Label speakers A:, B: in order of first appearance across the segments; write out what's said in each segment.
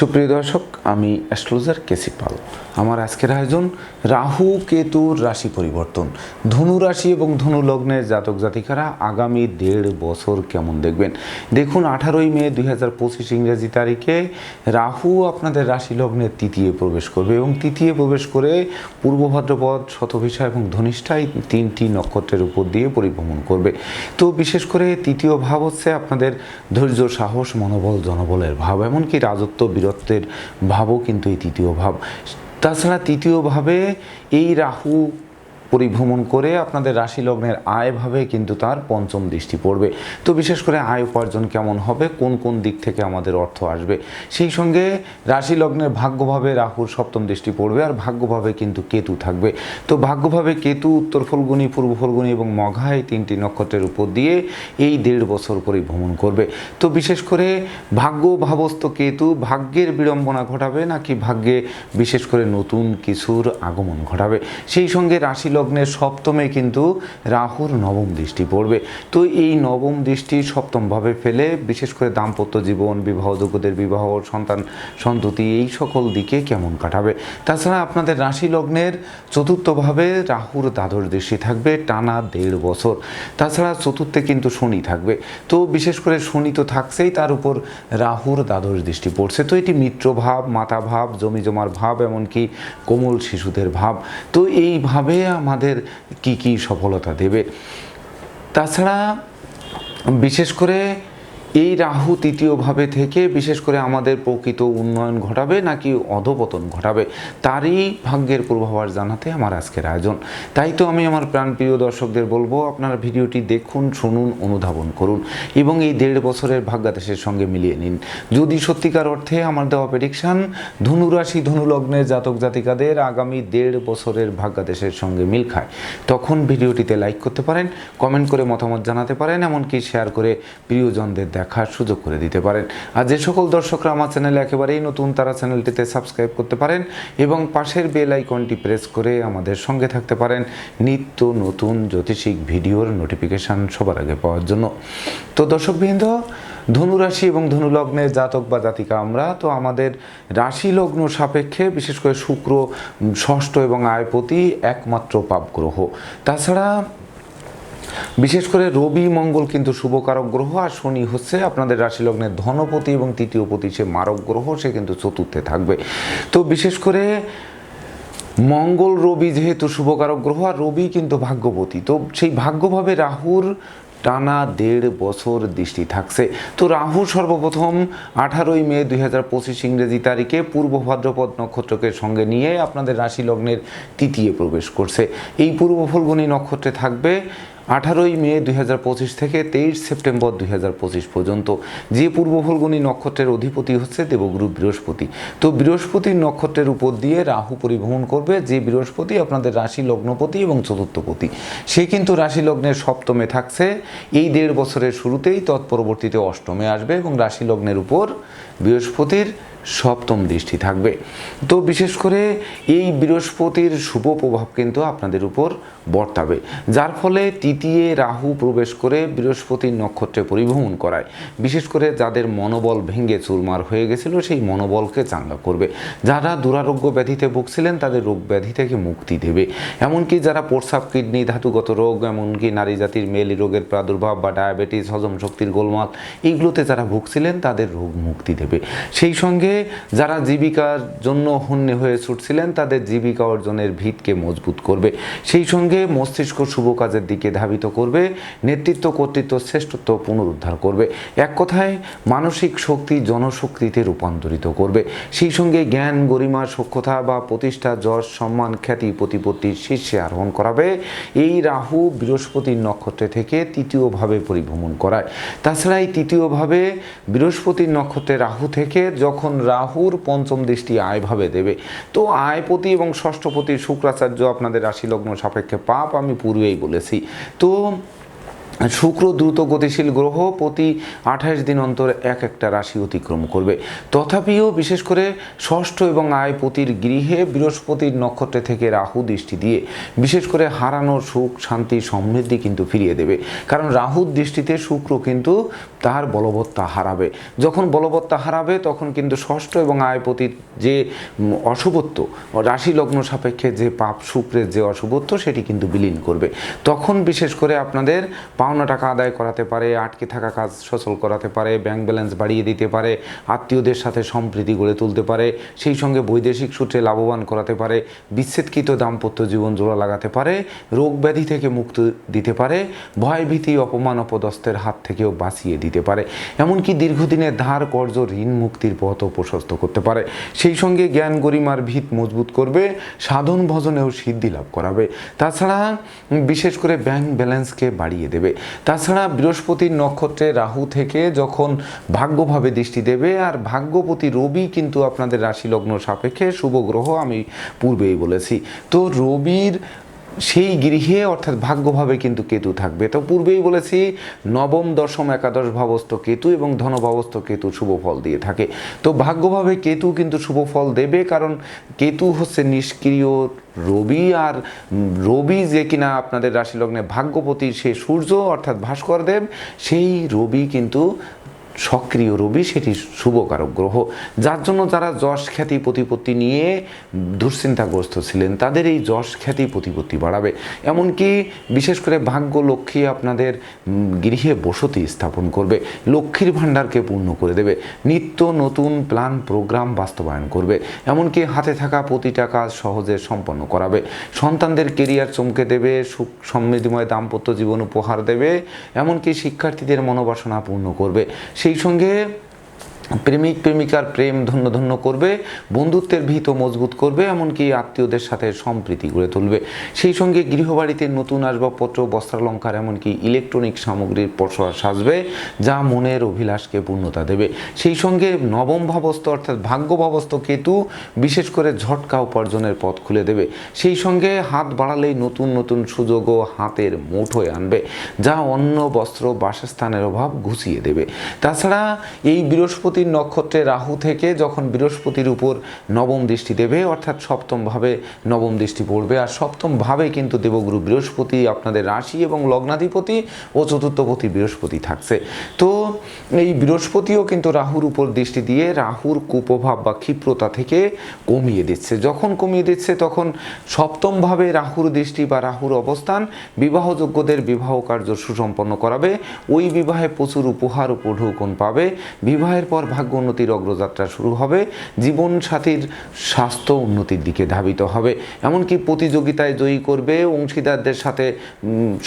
A: সুপ্রিয় দর্শক, আমি অ্যাস্ট্রোলজার কেসি পাল। আমার আজকের আয়োজন রাহু কেতুর রাশি পরিবর্তন। ধনু রাশি এবং ধনু লগ্নের জাতক জাতিকারা আগামী দেড় বছর কেমন দেখবেন? দেখুন, আঠারোই মে দুই হাজার পঁচিশ ইংরেজি তারিখে রাহু আপনাদের রাশি লগ্নের তৃতীয় প্রবেশ করবে এবং তৃতীয় প্রবেশ করে পূর্ব ভাদ্রপদ শতভিষা এবং ধনিষ্ঠায় তিনটি নক্ষত্রের উপর দিয়ে পরিভ্রমণ করবে। তো বিশেষ করে তৃতীয় ভাব হচ্ছে আপনাদের ধৈর্য, সাহস, মনোবল, জনবলের ভাব, এমনকি রাজত্ব বীরত্বের ভাবও কিন্তু এই তৃতীয় ভাব। তাছাড়া তৃতীয়ভাবে এই রাহু পরিভ্রমণ করে আপনাদের রাশি লগ্নের আয় ভাবে কিন্তু তার পঞ্চম দৃষ্টি পড়বে। তো বিশেষ করে আয় উপার্জন কেমন হবে? কোন কোন দিক থেকে আমাদের অর্থ আসবে? সেই সঙ্গে রাশি লগ্নের ভাগ্যভাবে রাহুর সপ্তম দৃষ্টি পড়বে আর ভাগ্যভাবে কিন্তু কেতু থাকবে। তো ভাগ্যভাবে কেতু, উত্তর ফলগুনি, পূর্ব ফলগুনি এবং মঘা এই তিনটি নক্ষত্রের উপর দিয়ে এই দেড় বছর পরিভ্রমণ করবে। তো বিশেষ করে ভাগ্য ভাবস্থ কেতু ভাগ্যের বিড়ম্বনা ঘটাবে নাকি ভাগ্যে বিশেষ করে নতুন কিছুর আগমন ঘটাবে? সেই সঙ্গে রাশি লগ্নের সপ্তমে কিন্তু রাহুর নবম দৃষ্টি পড়বে। তো এই নবম দৃষ্টি সপ্তমভাবে ফেলে বিশেষ করে দাম্পত্য জীবন বিবাহযোগ্যদের বিবাহ, সন্তান, সন্ততি এই সকল দিকে কেমন কাটাবে? তাছাড়া আপনাদের রাশি লগ্নের চতুর্থভাবে রাহুর দ্বাদশ দৃষ্টি থাকবে টানা দেড় বছর। তাছাড়া চতুর্থে কিন্তু শনি থাকবে। তো বিশেষ করে শনি তো থাকছেই, তার উপর রাহুর দ্বাদশ দৃষ্টি পড়ছে। তো এটি মিত্র ভাব, মাতা ভাব, জমি জমার ভাব, এমনকি কোমল শিশুদের ভাব। তো এইভাবে আমাদের কি কি সফলতা দেবে? তাছাড়া বিশেষ করে এই রাহু তৃতীয়ভাবে থেকে বিশেষ করে আমাদের প্রকৃত উন্নয়ন ঘটাবে নাকি অধপতন ঘটাবে, তারই ভাগ্যের পূর্বাভাস জানাতে আমার আজকের আয়োজন। তাই তো আমি আমার প্রাণপ্রিয় দর্শকদের বলব, আপনারা ভিডিওটি দেখুন, শুনুন, অনুধাবন করুন এবং এই দেড় বছরের ভাগ্যাদেশের সঙ্গে মিলিয়ে নিন। যদি সত্যিকার অর্থে আমার দেওয়া প্রেডিকশান ধনুরাশি ধনুলগ্নের জাতক জাতিকাদের আগামী দেড় বছরের ভাগ্যাদেশের সঙ্গে মিল খায়। তখন ভিডিওটিতে লাইক করতে পারেন কমেন্ট করে মতামত জানাতে পারেন, এমনকি শেয়ার করে প্রিয়জনদের দেখার সুযোগ করে দিতে পারেন। আর যে সকল দর্শকরা আমার চ্যানেলে একেবারেই নতুন, তারা চ্যানেলটিতে সাবস্ক্রাইব করতে পারেন এবং পাশের বেল আইকনটি প্রেস করে আমাদের সঙ্গে থাকতে পারেন নিত্য নতুন জ্যোতিষিক ভিডিওর নোটিফিকেশান সবার আগে পাওয়ার জন্য। তো দর্শকবৃন্দ, ধনুরাশি এবং ধনুলগ্নের জাতক বা জাতিকা আমরা, তো আমাদের রাশি লগ্ন সাপেক্ষে বিশেষ করে শুক্র, ষষ্ঠ এবং আয়পতি একমাত্র পাপ গ্রহ তাছাড়া বিশেষ করে রবি মঙ্গল কিন্তু শুভকারক গ্রহ আর শনি হচ্ছে আপনাদের রাশি লগ্নের ধনপতি এবং তৃতীয়পতি সে মারক গ্রহ, সে কিন্তু চতুর্থে থাকবে। তো বিশেষ করে মঙ্গল, রবি যেহেতু শুভকারক গ্রহ আর রবি কিন্তু ভাগ্যবতী তো সেই ভাগ্যভাবে রাহুর টানা দেড় বছর দৃষ্টি থাকছে। তো রাহু সর্বপ্রথম আঠারোই মে দুই হাজার পঁচিশ ইংরেজি তারিখে পূর্ব ভাদ্রপদ নক্ষত্রকে সঙ্গে নিয়ে আপনাদের রাশি লগ্নের তৃতীয় প্রবেশ করছে। এই পূর্ব ফলগুনি নক্ষত্রে থাকবে আঠারোই মে দুই হাজার পঁচিশ থেকে তেইশ সেপ্টেম্বর দুই হাজার পঁচিশ পর্যন্ত যে পূর্ব ফলগুনি নক্ষত্রের অধিপতি হচ্ছে দেবগুরু বৃহস্পতি। তো বৃহস্পতির নক্ষত্রের উপর দিয়ে রাহু পরিভ্রমণ করবে, যে বৃহস্পতি আপনাদের রাশি লগ্নপতি এবং চতুর্থপতি। সে কিন্তু রাশি লগ্নের সপ্তমে থাকছে, এই দেড় বছরের শুরুতেই তৎপরবর্তীতে অষ্টমে আসবে এবং রাশি লগ্নের উপর বৃহস্পতির সপ্তম দৃষ্টি থাকবে। তো বিশেষ করে এই বৃহস্পতির শুভ প্রভাব কিন্তু আপনাদের উপর বর্তাবে, যার ফলে তৃতীয় রাহু প্রবেশ করে বৃহস্পতির নক্ষত্রে পরিভ্রমণ করায়। বিশেষ করে যাদের মনোবল ভেঙে চুরমার হয়ে গেছিল, সেই মনোবলকে চাঙ্গা করবে। যারা দুরারোগ্য ব্যাধিতে ভুগছিলেন, তাদের রোগ ব্যাধি থেকে মুক্তি দেবে। এমনকি যারা প্রস্রাব কিডনি, ধাতুগত রোগ, এমনকি নারী জাতির মেলি রোগের প্রাদুর্ভাব বা ডায়াবেটিস, হজম শক্তির গোলমাল, এইগুলোতে যারা ভুগছিলেন, তাদের রোগ মুক্তি দেবে। সেই সঙ্গে যারা জীবিকার জন্য হন্যে হয়ে ছুটছিলেন, তাদের জীবিকা অর্জনের ভিতকে মজবুত করবে। সেই সঙ্গে মস্তিষ্ক শুভ কাজের দিকে ধাবিত করবে, নেতৃত্ব, কর্তৃত্ব, শ্রেষ্ঠত্ব পুনরুদ্ধার করবে। এক কথায়, মানসিক শক্তি জনশক্তিতে রূপান্তরিত করবে। সেই সঙ্গে জ্ঞান, গরিমা, সক্ষতা বা প্রতিষ্ঠা, যশ, সম্মান, খ্যাতি প্রতিপত্তির শীর্ষে আরোহণ করাবে। এই রাহু বৃহস্পতির নক্ষত্রে থেকে তৃতীয়ভাবে পরিভ্রমণ করায়। তাছাড়া এই তৃতীয়ভাবে বৃহস্পতির নক্ষত্রে রাহু থেকে যখন রাহুর পঞ্চম দৃষ্টি আয়ভাবে দেবে। তো আয়পতি এবং ষষ্ঠপতি শুক্রাচার্য আপনাদের রাশি লগ্ন সাপেক্ষে পাপ, আমি পূর্বেই বলেছি। তো শুক্র দ্রুত গতিশীল গ্রহ প্রতি আঠাশ দিন অন্তর এক একটা রাশি অতিক্রম করবে। তথাপিও বিশেষ করে ষষ্ঠ এবং আয়পতির গৃহে বৃহস্পতির নক্ষত্রে থেকে রাহু দৃষ্টি দিয়ে বিশেষ করে হারানো সুখ, শান্তি, সমৃদ্ধি কিন্তু ফিরিয়ে দেবে। কারণ রাহুর দৃষ্টিতে শুক্র কিন্তু তার বলবত্তা হারাবে। যখন বলবত্তা হারাবে, তখন কিন্তু ষষ্ঠ এবং আয়পতির যে অশুভত্ব, রাশি লগ্ন সাপেক্ষে যে পাপ, শুক্রের যে অশুভত্ব, সেটি কিন্তু বিলীন করবে। তখন বিশেষ করে আপনাদের পাওনা টাকা আদায় করাতে পারে, আটকে থাকা কাজ সচল করাতে পারে ব্যাংক ব্যালেন্স বাড়িয়ে দিতে পারে, আত্মীয়দের সাথে সম্প্রীতি গড়ে তুলতে পারে, সেই সঙ্গে বৈদেশিক সূত্রে লাভবান করাতে পারে, বিচ্ছেদকৃত দাম্পত্য জীবন জোড়া লাগাতে পারে, রোগ ব্যাধি থেকে মুক্তি দিতে পারে ভয় ভীতি অপমান, অপদস্থের হাত থেকেও বাঁচিয়ে দিতে পারে। এমনকি দীর্ঘদিনের ধার, কর্জ, ঋণ মুক্তির পথও প্রশস্ত করতে পারে। সেই সঙ্গে জ্ঞান গরিমার ভিত মজবুত করবে, সাধন ভজনেও সিদ্ধি লাভ করাবে। তাছাড়া বিশেষ করে ব্যাংক ব্যালেন্সকে বাড়িয়ে দেবে। তাছাড়া বৃহস্পতির নক্ষত্রে রাহু থেকে যখন ভাগ্যভাবে দৃষ্টি দেবে, আর ভাগ্যপতি রবি কিন্তু আপনাদের রাশি লগ্ন সাপেক্ষে শুভ গ্রহ আমি পূর্বেই বলেছি। তো রবির সেই গৃহে অর্থাৎ ভাগ্যভাবে কিন্তু কেতু থাকবে। তো পূর্বেই বলেছি, নবম, দশম, একাদশ ভাবস্থ কেতু এবং ধনভাবস্থ কেতু শুভ ফল দিয়ে থাকে। তো ভাগ্যভাবে কেতু কিন্তু শুভ ফল দেবে কারণ কেতু হচ্ছে নিষ্ক্রিয় রবি আর রবি যে কিনা আপনাদের রাশি লগ্নে ভাগ্যপতি সে সূর্য অর্থাৎ ভাস্কর দেব সেই রবি কিন্তু সক্রিয় রবি সেটি শুভকারক গ্রহ। যার জন্য যারা যশ খ্যাতি প্রতিপত্তি নিয়ে দুশ্চিন্তাগ্রস্ত ছিলেন, তাদের এই যশ খ্যাতি প্রতিপত্তি বাড়াবে। এমনকি বিশেষ করে ভাগ্য লক্ষ্মী আপনাদের গৃহে বসতি স্থাপন করবে, লক্ষ্মীর ভাণ্ডারকে পূর্ণ করে দেবে, নিত্য নতুন প্ল্যান প্রোগ্রাম বাস্তবায়ন করবে, এমনকি হাতে থাকা প্রতিটা কাজ সহজে সম্পন্ন করাবে। সন্তানদের কেরিয়ার চমকে দেবে, সুখ সমৃদ্ধিময় দাম্পত্য জীবন উপহার দেবে, এমনকি শিক্ষার্থীদের মনোবাসনা পূর্ণ করবে। সেই সঙ্গে প্রেমিক প্রেমিকার প্রেম ধন্য ধন্য করবে, বন্ধুত্বের ভীত মজবুত করবে, এমনকি আত্মীয়দের সাথে সম্প্রীতি গড়ে তুলবে। সেই সঙ্গে গৃহবাড়িতে নতুন আসবাবপত্র, বস্ত্রালঙ্কার, এমনকি ইলেকট্রনিক সামগ্রীর পসরা সাজবে, যা মনের অভিলাষকে পূর্ণতা দেবে। সেই সঙ্গে নবম ভাবস্থ, অর্থাৎ ভাগ্য ভাবস্থ কেতু, বিশেষ করে ঝটকা উপার্জনের পথ খুলে দেবে। সেই সঙ্গে হাত বাড়ালেই নতুন নতুন সুযোগও হাতের মুঠোয় আনবে, যা অন্য বস্ত্র, বাসস্থানের অভাব ঘুষিয়ে দেবে। তাছাড়া এই বৃহস্পতির নক্ষত্রে রাহু থেকে যখন বৃহস্পতির উপর নবম দৃষ্টি দেবে, অর্থাৎ সপ্তমভাবে নবম দৃষ্টি পড়বে, আর সপ্তমভাবে কিন্তু দেবগুরু বৃহস্পতি, আপনাদের রাশি এবং লগ্নাধিপতি ও চতুর্থপতি বৃহস্পতি থাকছে। তো এই বৃহস্পতিও কিন্তু রাহুর উপর দৃষ্টি দিয়ে রাহুর কুপ্রভাব বা ক্ষিপ্রতা থেকে কমিয়ে দিচ্ছে। যখন কমিয়ে দিচ্ছে, তখন সপ্তমভাবে রাহুর দৃষ্টি বা রাহুর অবস্থান বিবাহযোগ্যদের বিবাহ কার্য সুসম্পন্ন করাবে। ওই বিবাহে প্রচুর উপহার উপঢৌকন পাবে। বিবাহের পর ভাগ্য উন্নতির অগ্রযাত্রা শুরু হবে জীবন সাথীর স্বাস্থ্য উন্নতির দিকে ধাবিত হবে। এমনকি প্রতিযোগিতায় জয়ী করবে, অংশীদারদের সাথে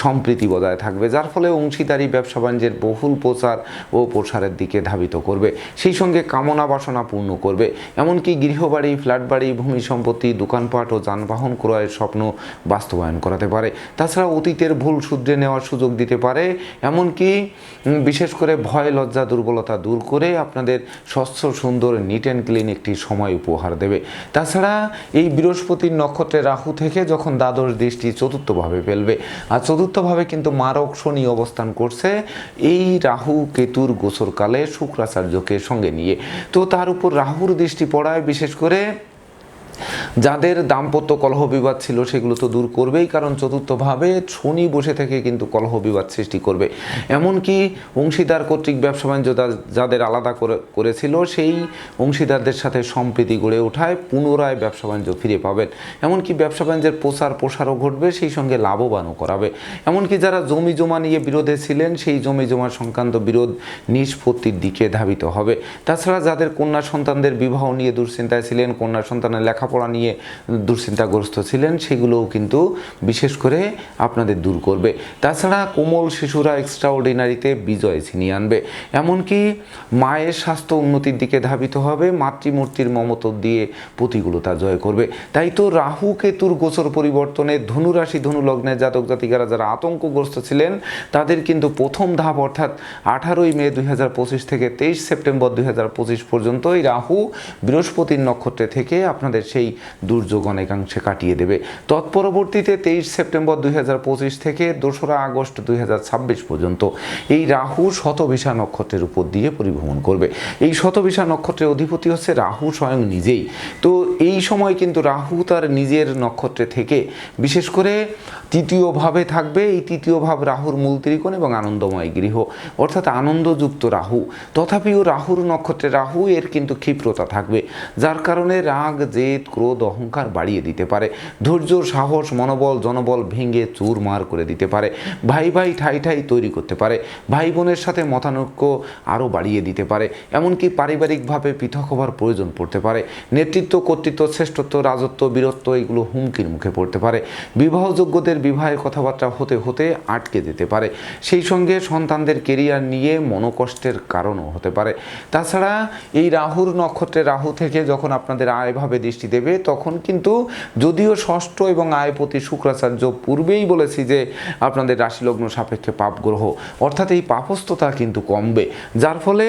A: সম্প্রীতি বজায় থাকবে, যার ফলে অংশীদারি ব্যবসা বাণিজ্যের বহুল প্রচার ও প্রসারের দিকে ধাবিত করবে। সেই সঙ্গে কামনা বাসনা পূর্ণ করবে। এমনকি গৃহবাড়ি ফ্ল্যাট বাড়ি ভূমি সম্পত্তি, দোকানপাট ও যানবাহন ক্রয়ের স্বপ্ন বাস্তবায়ন করাতে পারে। তাছাড়া অতীতের ভুল শুধরে নেওয়ার সুযোগ দিতে পারে। এমনকি বিশেষ করে ভয়, লজ্জা, দুর্বলতা দূর করে আপনাদের স্বচ্ছ, সুন্দর নিট অ্যান্ড ক্লিন একটি সময় উপহার দেবে। তাছাড়া এই বৃহস্পতির নক্ষত্রে রাহু থেকে যখন দ্বাদশ দৃষ্টি চতুর্থভাবে ফেলবে, আর চতুর্থভাবে কিন্তু মারক শনি অবস্থান করছে, এই রাহু কেতুর গোসরকালে শুক্রাচার্যকে সঙ্গে নিয়ে। তো তার উপর রাহুর দৃষ্টি পড়ায় বিশেষ করে যাদের দাম্পত্য কলহ বিবাদ ছিল সেগুলো তো দূর করবেই, কারণ চতুর্থভাবে শনি বসে থেকে কিন্তু কলহ বিবাদ সৃষ্টি করবে। এমনকি অংশীদার কর্তৃক ব্যবসা বাণিজ্য যাদের আলাদা করে, করেছিল সেই অংশীদারদের সাথে সম্প্রীতি গড়ে ওঠায় পুনরায় ব্যবসা বাণিজ্য ফিরে পাবেন। এমনকি ব্যবসা বাণিজ্যের প্রসার প্রসারও ঘটবে, সেই সঙ্গে লাভবানও করাবে। এমনকি যারা জমি জমা নিয়ে বিরোধে ছিলেন, সেই জমি জমা সংক্রান্ত বিরোধ নিষ্পত্তির দিকে ধাবিত হবে। তাছাড়া যাদের কন্যা সন্তানদের বিবাহ নিয়ে দুশ্চিন্তায় ছিলেন, কন্যা সন্তানের লেখাপড়া নিয়ে দুশ্চিন্তাগ্রস্ত ছিলেন, সেগুলোও কিন্তু বিশেষ করে আপনাদের দূর করবে। তাছাড়া কোমল শিশুরা এক্সট্রা অর্ডিনারিতে বিজয় ছিনিয়ে আনবে। এমনকি মায়ের স্বাস্থ্য উন্নতির দিকে ধাবিত হবে, মাতৃমূর্তির মমত দিয়ে প্রতিকূলতা জয় করবে। তাই তো রাহু কেতুর গোচর পরিবর্তনে ধনুরাশি ধনু লগ্নের জাতক জাতিকারা যারা আতঙ্কগ্রস্ত ছিলেন, তাদের কিন্তু প্রথম ধাপ অর্থাৎ আঠারোই মে দুই হাজার পঁচিশ থেকে তেইশ সেপ্টেম্বর দুই হাজার পঁচিশ পর্যন্ত এই রাহু বৃহস্পতির নক্ষত্রে থেকে আপনাদের সেই দুর্যোগ অনেকাংশে কাটিয়ে দেবে। তৎপরবর্তীতে তেইশ সেপ্টেম্বর দুই হাজার পঁচিশ থেকে দোসরা আগস্ট দুই হাজার ছাব্বিশ পর্যন্ত এই রাহু শতভিসা নক্ষত্রের উপর দিয়ে পরিভ্রমণ করবে। এই শতভিসা নক্ষত্রের অধিপতি হচ্ছে রাহু স্বয়ং নিজেই। তো এই সময় কিন্তু রাহু তার নিজের নক্ষত্রে থেকে, বিশেষ করে তৃতীয় ভাবে থাকবে। এই তৃতীয় ভাব রাহুর মূল ত্রিকোণ এবং আনন্দময় গৃহ। অর্থাৎ আনন্দযুক্ত রাহু। তথাপিও রাহুর নক্ষত্রে রাহু এর কিন্তু ক্ষিপ্রতা থাকবে, যার কারণে রাগ, জেদ, ক্রোধ, অহংকার বাড়িয়ে দিতে পারে। ধৈর্য, সাহস, মনোবল, জনবল ভেঙে চুরমার করে দিতে পারে। ভাই ভাই ঠাই ঠাই তৈরি করতে পারে। ভাই বোনের সাথে মতানৈক্য আরও বাড়িয়ে দিতে পারে। এমনকি পারিবারিকভাবে পৃথক হবার প্রয়োজন পড়তে পারে। নেতৃত্ব, কর্তৃত্ব, শ্রেষ্ঠত্ব, রাজত্ব, বীরত্ব এগুলো হুমকির মুখে পড়তে পারে। বিবাহযোগ্যদের বিবাহের কথাবার্তা হতে হতে আটকে যেতে পারে। সেই সঙ্গে সন্তানদের কেরিয়ার নিয়ে মনোকষ্টের কারণও হতে পারে। তাছাড়া এই রাহুর নক্ষত্রে রাহু থেকে যখন আপনাদের আয়ভাবে দৃষ্টি দেবে, তখন কিন্তু যদিও ষষ্ঠ এবং আয়পতি শুক্রাচার্য পূর্বেই বলেছি যে আপনাদের রাশিলগ্ন সাপেক্ষে পাপ গ্রহ অর্থাৎ এই পাপস্থতা কিন্তু কমবে। যার ফলে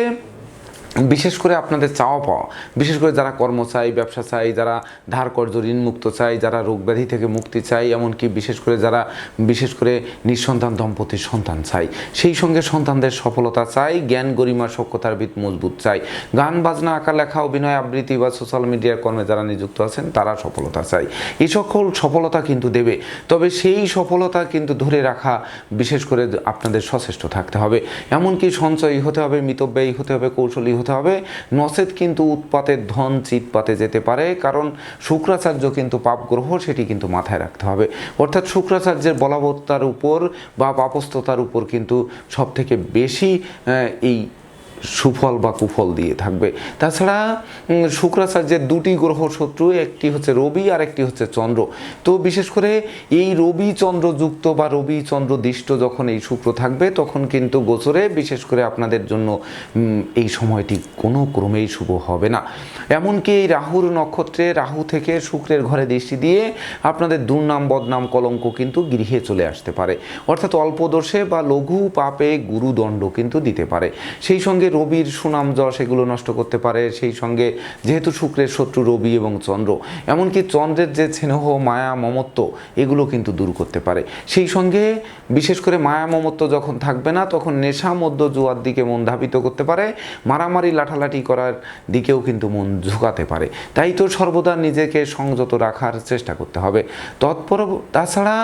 A: বিশেষ করে আপনাদের চাওয়া পাওয়া। বিশেষ করে যারা কর্ম চাই ব্যবসা চাই যারা ধার কর্য ঋণ মুক্ত চাই, যারা রোগ ব্যাধি থেকে মুক্তি চাই, এমনকি বিশেষ করে যারা বিশেষ করে নিঃসন্তান, দম্পতির সন্তান চাই। সেই সঙ্গে সন্তানদের সফলতা চাই, জ্ঞান গরিমা সক্ষতার ভিত মজবুত চাই। গান, বাজনা, আঁকা, লেখা, অভিনয়, আবৃত্তি বা সোশ্যাল মিডিয়ার কর্মে যারা নিযুক্ত আছেন, তারা সফলতা চাই। এই সকল সফলতা কিন্তু দেবে। তবে সেই সফলতা কিন্তু ধরে রাখা বিশেষ করে আপনাদের সচেষ্ট থাকতে হবে। এমনকি সঞ্চয়ী হতে হবে, মিতব্যয়ী হতে হবে, কৌশলী হতে হবে। নচেত কিন্তু উৎপাতের ধন চিৎপাতে যেতে পারে, কারণ শুক্রাচার্য কিন্তু পাপ গ্রহ, সেটি কিন্তু মাথায় রাখতে হবে। অর্থাৎ শুক্রাচার্যের বলবত্তার উপর বা পাপস্থতার উপর কিন্তু সব থেকে বেশি এই সুফল বা কুফল দিয়ে থাকবে। তাছাড়া শুক্রাচার্যের দুটি গ্রহ শত্রু, একটি হচ্ছে রবি আর একটি হচ্ছে চন্দ্র। তো বিশেষ করে এই রবি চন্দ্র যুক্ত বা রবি চন্দ্র দৃষ্ট যখন এই শুক্র থাকবে, তখন কিন্তু গোচরে বিশেষ করে আপনাদের জন্য এই সময়টি কোনো ক্রমেই শুভ হবে না। এমনকি এই রাহুর নক্ষত্রে, রাহু থেকে শুক্রের ঘরে দৃষ্টি দিয়ে আপনাদের দুর্নাম, বদনাম, কলঙ্ক কিন্তু গৃহে চলে আসতে পারে। অর্থাৎ অল্প দোষে বা লঘু পাপে গুরুদণ্ড কিন্তু দিতে পারে। সেই সঙ্গে রবির সুনাম যশ এগুলো নষ্ট করতে পারে, সেই সঙ্গে যেহেতু শুক্রের শত্রু রবি এবং চন্দ্র, এমনকি চন্দ্রের যে স্নেহ, মায়া, মমত্ব, এগুলো কিন্তু দূর করতে পারে। সেই সঙ্গে বিশেষ করে মায়া, মমত্ব যখন থাকবে না, তখন নেশা মধ্য জুয়ার দিকে মন ধাবিত করতে পারে, মারামারি, লাঠালাঠি করার দিকেও কিন্তু মন ঝুঁকাতে পারে। তাই তো সর্বদা নিজেকে সংযত রাখার চেষ্টা করতে হবে। তৎপর তাছাড়া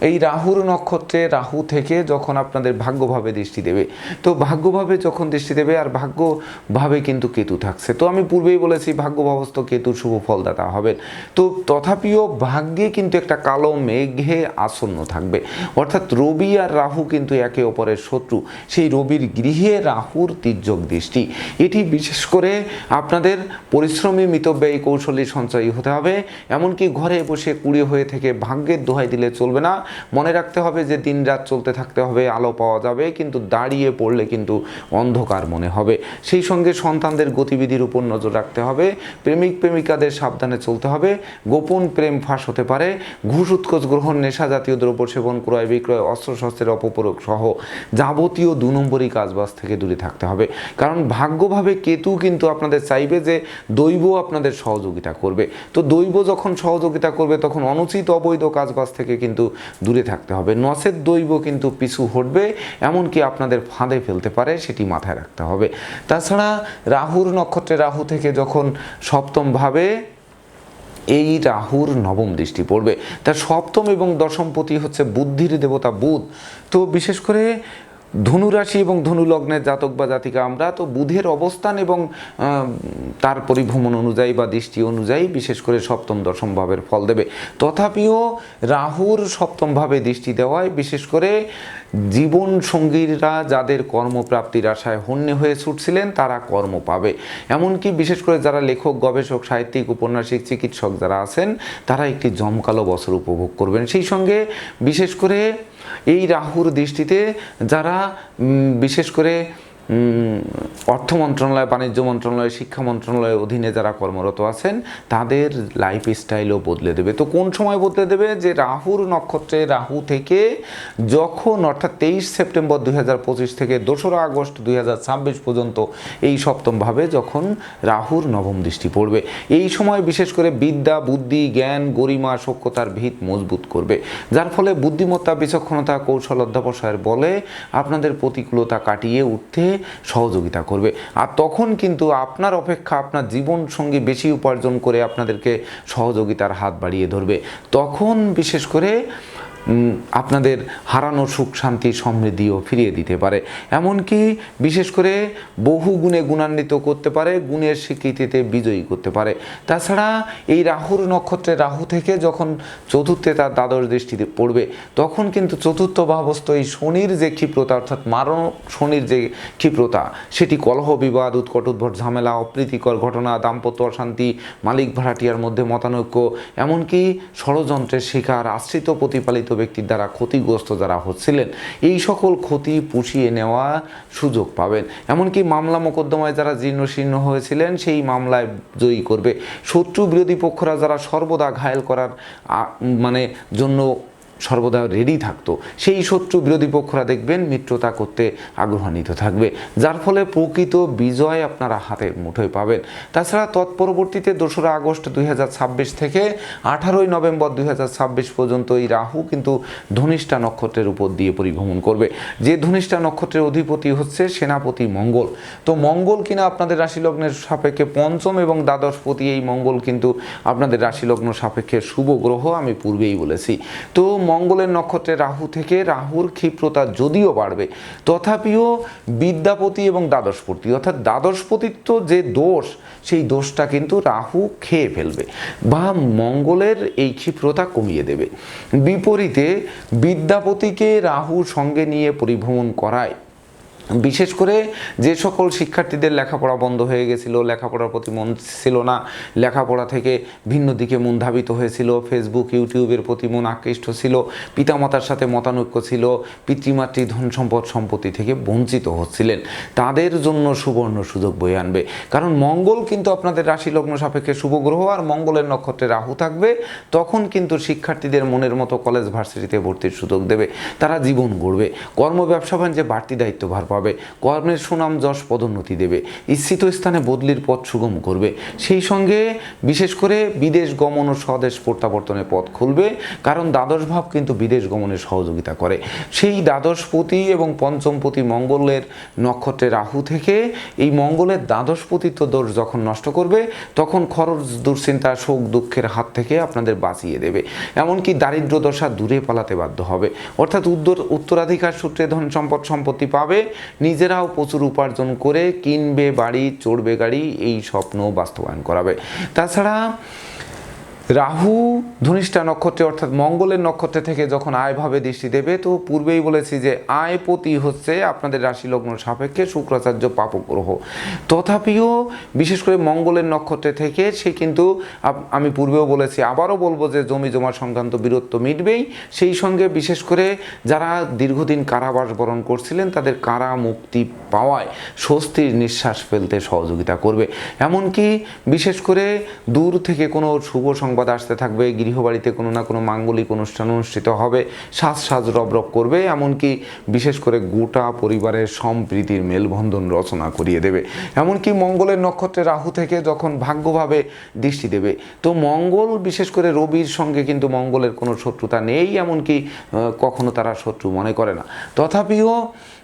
A: এই রাহুর নক্ষত্রে রাহু থেকে যখন আপনাদের ভাগ্যভাবে দৃষ্টি দেবে, তো ভাগ্যভাবে যখন দৃষ্টি দেবে আর ভাগ্যভাবে কিন্তু কেতু থাকছে। তো আমি পূর্বেই বলেছি ভাগ্যভাবস্থ কেতুর শুভ ফলদাতা হবেন। তো তথাপিও ভাগ্যে কিন্তু একটা কালো মেঘে আসন্ন থাকবে। অর্থাৎ রবি আর রাহু কিন্তু একে অপরের শত্রু। সেই রবির গৃহে রাহুর তির্যক দৃষ্টি। এটি বিশেষ করে আপনাদের পরিশ্রমী মিতব্যয়ী কৌশলী সঞ্চয়ী হতে হবে। এমনকি ঘরে বসে কুড়িয়ে হয়ে থেকে ভাগ্যের দোহাই দিলে চলবে না। মনে রাখতে হবে যে দিন রাত চলতে থাকতে হবে, আলো পাওয়া যাবে, কিন্তু দাঁড়িয়ে পড়লে কিন্তু অন্ধকার মনে হবে। সেই সঙ্গে সন্তানদের গতিবিধির উপর নজর রাখতে হবে, প্রেমিক প্রেমিকাদের সাবধানে চলতে হবে, গোপন প্রেম ফাঁস হতে পারে, ঘুষ উৎকোচ গ্রহণ, নেশা জাতীয় দ্রব্য সেবন, ক্রয় বিক্রয় অস্ত্রশস্ত্রের অপপ্রয়োগ সহ যাবতীয় দু নম্বরই কাজবাজ থেকে দূরে থাকতে হবে। কারণ ভাগ্যভাবে কেতু কিন্তু আপনাদের চাইবে যে দৈব আপনাদের সহযোগিতা করবে। তো দৈব যখন সহযোগিতা করবে, তখন অনুচিত অবৈধ কাজবাজ থেকে কিন্তু দূরে থাকতে হবে। নসের দৈব কিন্তু পিছু হটবে, এমনকি আপনাদের ফাঁদে ফেলতে পারে, সেটি মাথায় রাখতে হবে। তাছাড়া রাহুর নক্ষত্রে রাহু থেকে যখন সপ্তমভাবে এই রাহুর নবম দৃষ্টি পড়বে। তার সপ্তম এবং দশমপতি হচ্ছে বুদ্ধির দেবতা বুধ। তো বিশেষ করে ধনুরাশি এবং ধনু লগ্নের জাতক বা জাতিকা আমরা, তো বুধের অবস্থান এবং তার পরিভ্রমণ অনুযায়ী বা দৃষ্টি অনুযায়ী বিশেষ করে সপ্তম, দশম ভাবের ফল দেবে। তথাপিও রাহুর সপ্তম ভাবে দৃষ্টি দেওয়ায় বিশেষ করে জীবন সঙ্গীরা যাদের কর্মপ্রাপ্তির আশায় হন্যে হয়ে ছুটছিলেন, তারা কর্ম পাবে। এমনকি বিশেষ করে যারা লেখক, গবেষক, সাহিত্যিক, উপন্যাসিক, চিকিৎসক যারা আছেন, তারা একটি জমকালো বছর উপভোগ করবেন। সেই সঙ্গে বিশেষ করে এই রাহুর দৃষ্টিতে যারা বিশেষ করে অর্থ মন্ত্রণালয়, বাণিজ্য মন্ত্রণালয়, শিক্ষা মন্ত্রণালয়ের অধীনে যারা কর্মরত আছেন, তাদের লাইফ স্টাইলও বদলে দেবে। তো কোন সময় বদলে দেবে? যে রাহুর নক্ষত্রে, রাহু থেকে যখন, অর্থাৎ তেইশ সেপ্টেম্বর দুই হাজার পঁচিশ থেকে দোসরা আগস্ট দুই হাজার ছাব্বিশ পর্যন্ত এই সপ্তমভাবে যখন রাহুর নবম দৃষ্টি পড়বে, এই সময় বিশেষ করে বিদ্যা, বুদ্ধি, জ্ঞান, গরিমা সক্ষতার ভিত মজবুত করবে। যার ফলে বুদ্ধিমত্তা, বিচক্ষণতা, কৌশল অধ্যাবসায়ের বলে আপনাদের প্রতিকূলতা কাটিয়ে উঠতে সহযোগিতা করবে। আর তখন কিন্তু আপনার অপেক্ষা, আপনার জীবন সঙ্গী বেশি উপার্জন করে আপনাদেরকে সহযোগিতার হাত বাড়িয়ে ধরবে। তখন বিশেষ করে আপনাদের হারানো সুখ, শান্তি, সমৃদ্ধিও ফিরিয়ে দিতে পারে। এমনকি বিশেষ করে বহু গুণে গুণান্বিত করতে পারে, গুণের স্বীকৃতিতে বিজয়ী করতে পারে। তাছাড়া এই রাহুর নক্ষত্রে রাহু থেকে যখন চতুর্থে তার দ্বাদশ দৃষ্টিতে পড়বে, তখন কিন্তু চতুর্থ ভাবস্থ এই শনির যে ক্ষিপ্রতা, অর্থাৎ মারণ শনির যে ক্ষিপ্রতা, সেটি কলহ বিবাদ, উৎকট উদ্ভট ঝামেলা, অপ্রীতিকর ঘটনা, দাম্পত্য অশান্তি, মালিক ভাড়াটিয়ার মধ্যে মতানৈক্য, এমনকি ষড়যন্ত্রের শিকার, আশ্রিত প্রতিপালিত ব্যক্তির দ্বারা ক্ষতিগ্রস্ত যারা হচ্ছিলেন, এই সকল ক্ষতি পুষিয়ে নেওয়া সুযোগ পাবেন। এমনকি মামলা মোকদ্দমায় যারা জীর্ণ শীর্ণ হয়েছিলেন, সেই মামলায় জয়ী করবে। শত্রু বিরোধী পক্ষরা যারা সর্বদা ঘায়েল করার মানে জন্য সর্বদা রেডি থাকতো। সেই শত্রু বিরোধী পক্ষরা দেখবেন মিত্রতা করতে আগ্রহান্বিত থাকবে। যার ফলে প্রকৃত বিজয় আপনারা হাতের মুঠোয় পাবেন। তাছাড়া তৎপরবর্তীতে দোসরা আগস্ট দুই হাজার ছাব্বিশ থেকে আঠারোই নভেম্বর দুই হাজার ছাব্বিশ পর্যন্ত এই রাহু কিন্তু ধনিষ্ঠা নক্ষত্রের উপর দিয়ে পরিভ্রমণ করবে। যে ধনিষ্ঠা নক্ষত্রের অধিপতি হচ্ছে সেনাপতি মঙ্গল। তো মঙ্গল কিনা আপনাদের রাশি লগ্নের সাপেক্ষে পঞ্চম এবং দ্বাদশপতি এই মঙ্গল কিন্তু আপনাদের রাশি লগ্ন সাপেক্ষে শুভ গ্রহ আমি পূর্বেই বলেছি। তো মঙ্গলের নক্ষত্রে রাহু থেকে রাহুর ক্ষিপ্রতা যদিও বাড়বে, তথাপিও বিদ্যাপতি এবং দ্বাদশপতি, অর্থাৎ দ্বাদশপতিত্ব যে দোষ, সেই দোষটা কিন্তু রাহু খেয়ে ফেলবে বা মঙ্গলের এই ক্ষিপ্রতা কমিয়ে দেবে। বিপরীতে বিদ্যাপতিকে রাহু সঙ্গে নিয়ে পরিভ্রমণ করায় বিশেষ করে যে সকল শিক্ষার্থীদের লেখাপড়া বন্ধ হয়ে গেছিল, লেখাপড়ার প্রতি মন ছিল না, লেখাপড়া থেকে ভিন্ন দিকে মন ধাবিত হয়েছিল ফেসবুক ইউটিউবের প্রতি মন আকৃষ্ট ছিল, পিতামাতার সাথে মতানৈক্য ছিল, পিতৃমাতৃ ধন সম্পদ সম্পত্তি থেকে বঞ্চিত হচ্ছিলেন। তাদের জন্য সুবর্ণ সুযোগ বয়ে আনবে। কারণ মঙ্গল কিন্তু আপনাদের রাশি লগ্ন সাপেক্ষে শুভ গ্রহ আর মঙ্গলের নক্ষত্রে রাহু থাকবে, তখন কিন্তু শিক্ষার্থীদের মনের মতো কলেজ ভার্সিটিতে ভর্তির সুযোগ দেবে। তারা জীবন গড়বে। কর্ম ব্যবসা বাণিজ্যে বাড়তি দায়িত্বভার পাবে। কর্মের সুনাম যশ পদোন্নতি দেবে। ইচ্ছিত স্থানে বদলির পথ সুগম করবে। সেই সঙ্গে বিশেষ করে বিদেশ গমন ও স্বদেশ প্রত্যাবর্তনের পথ খুলবে, কারণ দ্বাদশ ভাব কিন্তু বিদেশ গমনে সহযোগিতা করে। সেই দ্বাদশপতি এবং পঞ্চমপতি মঙ্গলের নক্ষত্রে রাহু থেকে এই মঙ্গলের দ্বাদশপতিত্ব দোষ যখন নষ্ট করবে, তখন খরচ, দুশ্চিন্তা, শোক, দুঃখের হাত থেকে আপনাদের বাঁচিয়ে দেবে। এমনকি দারিদ্র দশা দূরে পালাতে বাধ্য হবে। অর্থাৎ উত্তর উত্তরাধিকার সূত্রে ধন সম্পদ সম্পত্তি পাবে নিজেরাও প্রচুর উপার্জন করে কিনবে বাড়ি চড়বে গাড়ি এই স্বপ্ন বাস্তবায়ন করাবে। তাছাড়া রাহু ধনিষ্ঠা নক্ষত্রে অর্থাৎ মঙ্গলের নক্ষত্রে থেকে যখন আয়ভাবে দৃষ্টি দেবে, তো পূর্বেই বলেছি যে আয়পতি হচ্ছে আপনাদের রাশি লগ্ন সাপেক্ষে শুক্রাচার্য পাপক গ্রহ তথাপিও বিশেষ করে মঙ্গলের নক্ষত্রে থেকে সে কিন্তু আমি পূর্বেও বলেছি, আবারও বলব যে জমি জমা সংক্রান্ত বীরত্ব মিটবেই। সেই সঙ্গে বিশেষ করে যারা দীর্ঘদিন কারাবাস বরণ করছিলেন, তাদের কারা মুক্তি পাওয়ায় স্বস্তির নিঃশ্বাস ফেলতে সহযোগিতা করবে। এমনকি বিশেষ করে দূর থেকে কোনো শুভ সংবাদ আসতে থাকবে, গৃহবাড়িতে কোনো না কোনো মাঙ্গলিক অনুষ্ঠান অনুষ্ঠিত হবে, সাজ সাজ রবরব করবে, এমনকি বিশেষ করে গোটা পরিবারের সম্প্রীতির মেলবন্ধন রচনা করিয়ে দেবে। এমনকি মঙ্গলের নক্ষত্রে রাহু থেকে যখন ভাগ্যভাবে দৃষ্টি দেবে, তো মঙ্গল, বিশেষ করে রবির সঙ্গে কিন্তু মঙ্গলের কোনো শত্রুতা নেই, এমনকি কখনো তারা শত্রু মনে করে না। তথাপিও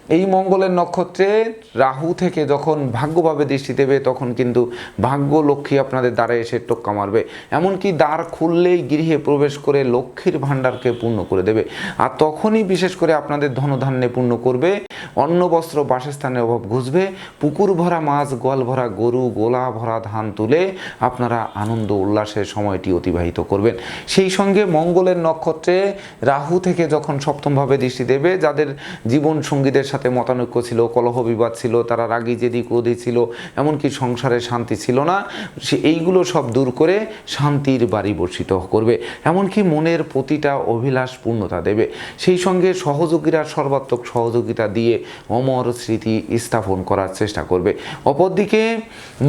A: এই মঙ্গলের নক্ষত্রে রাহু থেকে যখন ভাগ্যভাবে দৃষ্টি দেবে, তখন কিন্তু ভাগ্য লক্ষ্মী আপনাদের দ্বারে এসে টোক্কা মারবে। এমনকি দ্বার খুললেই গৃহে প্রবেশ করে লক্ষ্মীর ভাণ্ডারকে পূর্ণ করে দেবে। আর তখনই বিশেষ করে আপনাদের ধনধান্যে পূর্ণ করবে, অন্ন, বস্ত্র, বাসস্থানের অভাব ঘুষবে, পুকুর ভরা মাছ, গোয়াল ভরা গরু, গোলা ভরা ধান তুলে আপনারা আনন্দ উল্লাসের সময়টি অতিবাহিত করবেন। সেই সঙ্গে মঙ্গলের নক্ষত্রে রাহু থেকে যখন সপ্তমভাবে দৃষ্টি দেবে, যাদের জীবন সঙ্গীদের সাথে মতানৈক্য ছিল, কলহ বিবাদ ছিল, তারা রাগি জেদি ক্রোধী ছিল, এমনকি সংসারে শান্তি ছিল না, সে এইগুলো সব দূর করে শান্তির বাড়ি বর্ষিত করবে। এমনকি মনের প্রতিটা অভিলাষ পূর্ণতা দেবে। সেই সঙ্গে সহযোগীরা সর্বাত্মক সহযোগিতা দিয়ে অমর স্মৃতি স্থাপন করার চেষ্টা করবে। অপরদিকে,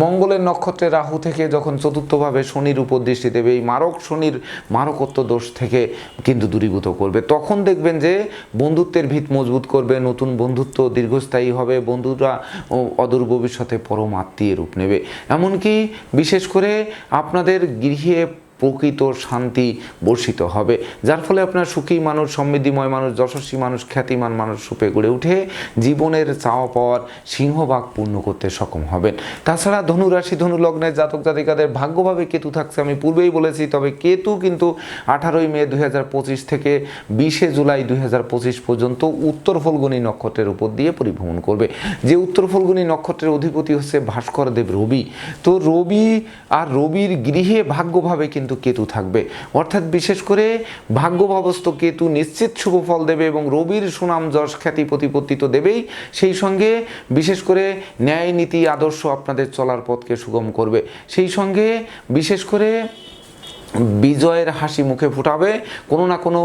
A: মঙ্গলের নক্ষত্রে রাহু থেকে যখন চতুর্থভাবে শনির উপর দৃষ্টি দেবে, এই মারক শনির মারকত্ব দোষ থেকে কিন্তু দূরীভূত করবে। তখন দেখবেন যে বন্ধুত্বের ভিত মজবুত করবে, নতুন বন্ধুত্ব দীর্ঘস্থায়ী হবে, বন্ধুরা অদূর ভবিষ্যতে পরম আত্মীয় রূপ নেবে। এমনকি বিশেষ করে আপনাদের গৃহে প্রকৃত শান্তি বর্ষিত হবে। যার ফলে আপনার সুখী মানুষ, সমৃদ্ধিময় মানুষ, যশস্বী মানুষ, খ্যাতিমান মানুষ রূপে গড়ে উঠে জীবনের চাওয়া পাওয়ার সিংহভাগ পূর্ণ করতে সক্ষম হবেন। তাছাড়া ধনুরাশি ধনু লগ্নের জাতক জাতিকাদের ভাগ্যভাবে কেতু থাকছে আমি পূর্বেই বলেছি, তবে কেতু কিন্তু আঠারোই মে দুই হাজার পঁচিশ থেকে বিশে জুলাই দুই হাজার পঁচিশ পর্যন্ত উত্তর ফলগুনি নক্ষত্রের উপর দিয়ে পরিভ্রমণ করবে। যে উত্তর ফলগুনি নক্ষত্রের অধিপতি হচ্ছে ভাস্কর দেব রবি। তো রবি আর রবির গৃহে ভাগ্যভাবে কিন্তু কেতু থাকবে। অর্থাৎ বিশেষ করে ভাগ্যভাবস্থ কেতু নিশ্চিত শুভ ফল দেবে এবং রবির সুনাম যশ খ্যাতি প্রতিপত্তি তো দেবেই। সেই সঙ্গে বিশেষ করে ন্যায় নীতি, আদর্শ আপনাদের চলার পথকে সুগম করবে। সেই সঙ্গে বিশেষ করে বিজয়ের হাসি মুখে ফুটাবে, কোনো না কোনো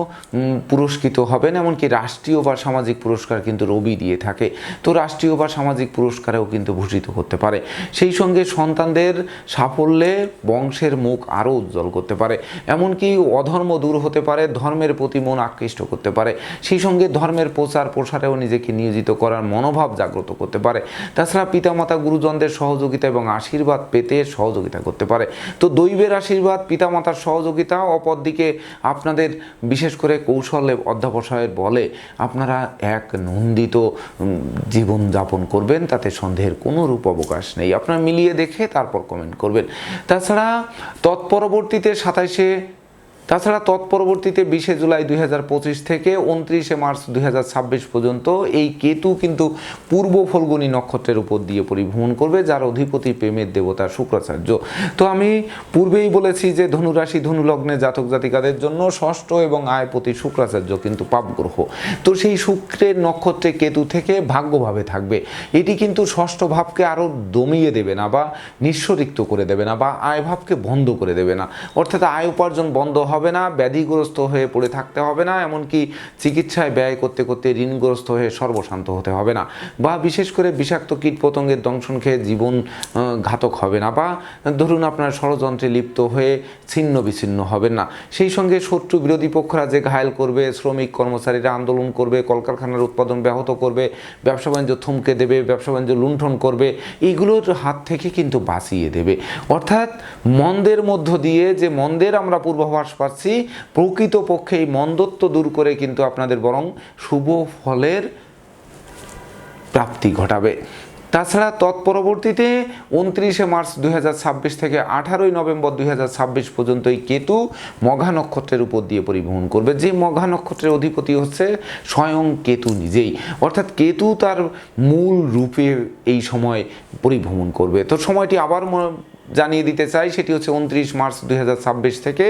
A: পুরস্কৃত হবেন, এমনকি রাষ্ট্রীয় বা সামাজিক পুরস্কার কিন্তু রবি দিয়ে থাকে। তো রাষ্ট্রীয় বা সামাজিক পুরস্কারেও কিন্তু ভূষিত করতে পারে। সেই সঙ্গে সন্তানদের সাফল্যে বংশের মুখ আরও উজ্জ্বল করতে পারে। এমনকি অধর্ম দূর হতে পারে, ধর্মের প্রতি মন আকৃষ্ট করতে পারে। সেই সঙ্গে ধর্মের প্রচার প্রসারেও নিজেকে নিয়োজিত করার মনোভাব জাগ্রত করতে পারে। তাছাড়া পিতামাতা গুরুজনদের সহযোগিতা এবং আশীর্বাদ পেতে সহযোগিতা করতে পারে। তো দৈবের আশীর্বাদ পিতামাতার সহযোগিতা অপরদিকে আপনাদের বিশেষ করে কৌশলে অধ্যাবসায়ের বলে আপনারা এক নন্দিত জীবনযাপন জীবন যাপন করবেন, তাতে সন্দেহের কোনো রূপ অবকাশ নেই। আপনারা মিলিয়ে দেখে তারপর কমেন্ট করবেন। তাছাড়া তৎপরবর্তীতে সাতাইশে তাছাড়া তৎপরবর্তীতে বিশে জুলাই দুই হাজার পঁচিশ থেকে উনত্রিশে মার্চ দুই হাজার ছাব্বিশ পর্যন্ত এই কেতু কিন্তু পূর্ব ফলগুনি নক্ষত্রের উপর দিয়ে পরিভ্রমণ করবে, যার অধিপতি প্রেমের দেবতা শুক্রাচার্য। তো আমি পূর্বেই বলেছি যে ধনুরাশি ধনুলগ্নে জাতক জাতিকাদের জন্য ষষ্ঠ এবং আয়পতি শুক্রাচার্য কিন্তু পাপ গ্রহ তো সেই শুক্রের নক্ষত্রে কেতু থেকে ভাগ্যভাবে থাকবে। এটি কিন্তু ষষ্ঠ ভাবকে আরও দমিয়ে দেবে না বা নিঃস্বরিক্ত করে দেবে না বা আয় ভাবকে বন্ধ করে দেবে না। অর্থাৎ আয় উপার্জন বন্ধ হবে না, ব্যাধিগ্রস্ত হয়ে পড়ে থাকতে হবে না, এমনকি চিকিৎসায় ব্যয় করতে করতে ঋণগ্রস্ত হয়ে সর্বশান্ত হতে হবে না। বা বিশেষ করে বিষাক্ত কীটপতঙ্গের দংশন খেয়ে জীবন ঘাতক হবে না, বা ধরুন আপনার ষড়যন্ত্রে লিপ্ত হয়ে ছিন্ন বিচ্ছিন্ন হবেন না। সেই সঙ্গে শত্রু বিরোধী পক্ষরা যে ঘায়েল করবে, শ্রমিক কর্মচারীরা আন্দোলন করবে, কলকারখানার উৎপাদন ব্যাহত করবে, ব্যবসা বাণিজ্য থমকে দেবে, ব্যবসা বাণিজ্য লুণ্ঠন করবে, এইগুলোর হাত থেকে কিন্তু বাঁচিয়ে দেবে। অর্থাৎ মন্দের মধ্য দিয়ে যে মন্দের আমরা পূর্বাভাস পাচ্ছি প্রকৃতপক্ষে এই মন্দত্ব দূর করে কিন্তু আপনাদের বরং শুভ ফলের প্রাপ্তি ঘটাবে। তাছাড়া তৎপরবর্তীতে উনত্রিশে মার্চ দুই হাজার ছাব্বিশ থেকে আঠারোই নভেম্বর দুই হাজার ছাব্বিশ পর্যন্ত এই কেতু মঘা নক্ষত্রের উপর দিয়ে পরিভ্রমণ করবে। যে মঘা নক্ষত্রের অধিপতি হচ্ছে স্বয়ং কেতু নিজেই। অর্থাৎ কেতু তার মূল রূপে এই সময় পরিভ্রমণ করবে। তো সময়টি আবার জানিয়ে দিতে চাই, সেটি হচ্ছে উনত্রিশ মার্চ দুই হাজার ছাব্বিশ থেকে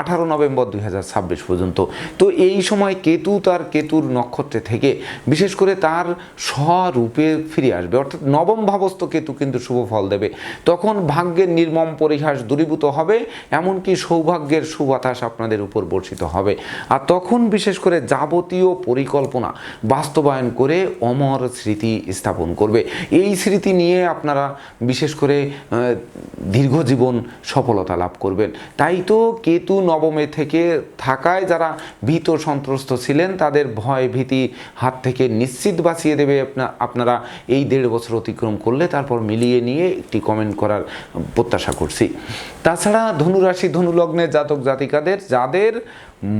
A: আঠারো নভেম্বর দুই হাজার ছাব্বিশ পর্যন্ত। তো এই সময় কেতু তার কেতুর নক্ষত্রে থেকে, বিশেষ করে তার স্বরূপে ফিরে আসবে। অর্থাৎ নবম ভাবস্থ কেতু কিন্তু শুভ ফল দেবে। তখন ভাগ্যের নির্মম পরিহাস দূরীভূত হবে, এমনকি সৌভাগ্যের সুবাতাস আপনাদের উপর বর্ষিত হবে। আর তখন বিশেষ করে যাবতীয় পরিকল্পনা বাস্তবায়ন করে অমর স্মৃতি স্থাপন করবে। এই স্মৃতি নিয়ে আপনারা বিশেষ করে দীর্ঘ জীবন সফলতা লাভ করবেন। তাই তো কেতু নবমে থেকে থাকায় যারা ভীত সন্ত্রস্ত ছিলেন, তাদের ভয় ভীতি হাত থেকে নিশ্চিত বাঁচিয়ে দেবে আপনা আপনারা এই দেড় বছর অতিক্রম করলে, তারপর মিলিয়ে নিয়ে একটি কমেন্ট করার প্রত্যাশা করছি। তাছাড়া ধনুরাশি, ধনুলগ্নের জাতক জাতিকাদের, যাদের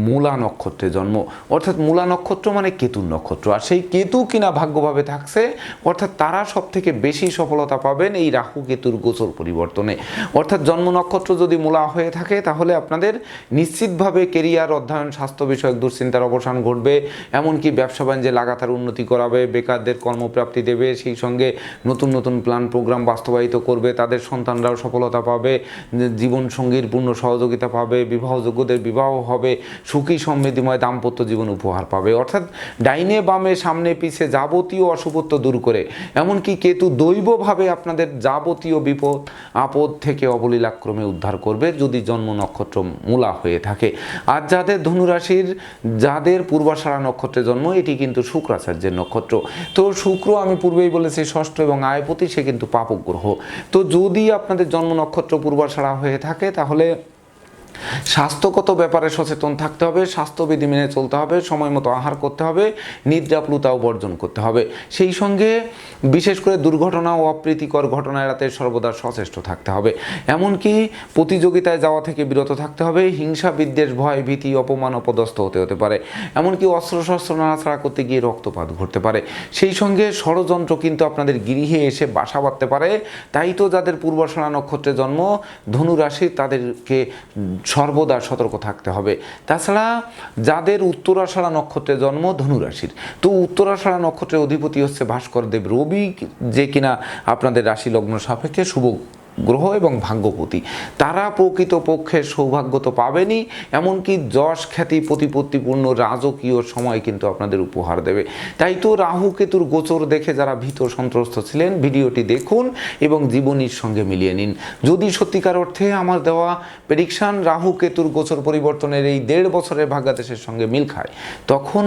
A: মূলা নক্ষত্রে জন্ম। অর্থাৎ মূলা নক্ষত্র মানে কেতুর নক্ষত্র। আর সেই কেতু কিনা ভাগ্যভাবে থাকছে, অর্থাৎ তারা সব থেকে বেশি সফলতা পাবেন এই রাহু কেতুর গোচর পরিবর্তনে। অর্থাৎ জন্ম নক্ষত্র যদি মূলা হয়ে থাকে, তাহলে আপনাদের নিশ্চিতভাবে কেরিয়ার, অধ্যয়ন, স্বাস্থ্য বিষয়ক দুশ্চিন্তার অবসান ঘটবে। এমনকি ব্যবসা বাণিজ্যে লাগাতার উন্নতি করাবে, বেকারদের কর্মপ্রাপ্তি দেবে, সেই সঙ্গে নতুন নতুন প্ল্যান, প্রোগ্রাম বাস্তবায়িত করবে, তাদের সন্তানরাও সফলতা পাবে জীবন সঙ্গীর পূর্ণ সহযোগিতা পাবে, বিবাহযোগ্যদের বিবাহ হবে সুখী সমৃদ্ধিময় দাম্পত্য জীবন উপহার পাবে। অর্থাৎ ডাইনে বামে সামনে পিছে যাবতীয় অশুভত্ব দূর করে, এমনকি কেতু দৈবভাবে আপনাদের যাবতীয় বিপদ, আপদ থেকে অবলীলাক্রমে উদ্ধার করবে যদি জন্ম নক্ষত্র মূলা হয়ে থাকে। আর যাদের ধনুরাশির, যাদের পূর্বাষাঢ়া নক্ষত্রে জন্ম, এটি কিন্তু শুক্রাচার্যের নক্ষত্র। তো শুক্র আমি পূর্বেই বলেছি ষষ্ঠ এবং আয়পতি, সে কিন্তু পাপক গ্রহ তো যদি আপনাদের জন্ম নক্ষত্র পূর্বাষাঢ়া হয়ে থাকে, তাহলে স্বাস্থ্যগত ব্যাপারে সচেতন থাকতে হবে, স্বাস্থ্যবিধি মেনে চলতে হবে সময় মতো আহার করতে হবে নিদ্রাপ্লুতাও বর্জন করতে হবে। সেই সঙ্গে বিশেষ করে দুর্ঘটনা ও অপ্রীতিকর ঘটনা এড়াতে সর্বদা সচেষ্ট থাকতে হবে। এমনকি প্রতিযোগিতায় যাওয়া থেকে বিরত থাকতে হবে, হিংসা, বিদ্বেষ, ভয়, ভীতি, অপমান, অপদস্থ হতে হতে পারে। এমনকি অস্ত্রশস্ত্র নাড়াছাড়া করতে গিয়ে রক্তপাত ঘটতে পারে। সেই সঙ্গে ষড়যন্ত্র কিন্তু আপনাদের গৃহে এসে বাসা বাঁধতে পারে। তাই তো যাদের পূর্বাশনা নক্ষত্রে জন্ম, ধনুরাশি তাদেরকে সর্বদা সতর্ক থাকতে হবে। তাছাড়া যাদের উত্তরাষাঢ়া নক্ষত্রে জন্ম ধনুরাশির, তো উত্তরাষাঢ়া নক্ষত্রের অধিপতি হচ্ছে ভাস্কর দেব রবি, যে কিনা আপনাদের রাশি লগ্ন সাপেক্ষে শুভ গ্রহ এবং ভাগ্যপতি। তারা প্রকৃত পক্ষে সৌভাগ্য তো পাবেনই, এমনকি যশ খ্যাতি প্রতিপত্তিপূর্ণ রাজকীয় সময় কিন্তু আপনাদের উপহার দেবে। তাই তো রাহু কেতুর গোচর দেখে যারা ভীত সন্ত্রস্ত ছিলেন, ভিডিওটি দেখুন এবং জীবনীর সঙ্গে মিলিয়ে নিন। যদি সত্যিকার অর্থে আমার দেওয়া প্রেডিকশান রাহু কেতুর গোচর পরিবর্তনের এই দেড় বছরের ভাগ্যাদেশের সঙ্গে মিল খায়, তখন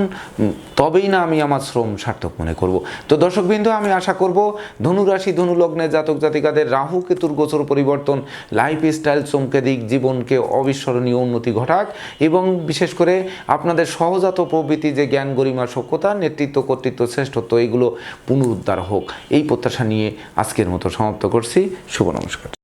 A: তবেই না আমি আমার শ্রম সার্থক মনে করব। তো দর্শকবৃন্দ, আমি আশা করব ধনুরাশি ধনুলগ্নের জাতক জাতিকাদের রাহু কেতুর গোচর পরিবর্তন লাইফ স্টাইল চমকে দিক, জীবনকে অবিস্মরণীয় উন্নতি ঘটাক এবং বিশেষ করে আপনাদের সহজাত প্রবৃত্তি যে জ্ঞান গরিমা সক্ষতা নেতৃত্ব, কর্তৃত্ব, শ্রেষ্ঠত্ব, এগুলো পুনরুদ্ধার হোক। এই প্রত্যাশা নিয়ে আজকের মতো সমাপ্ত করছি। শুভ নমস্কার।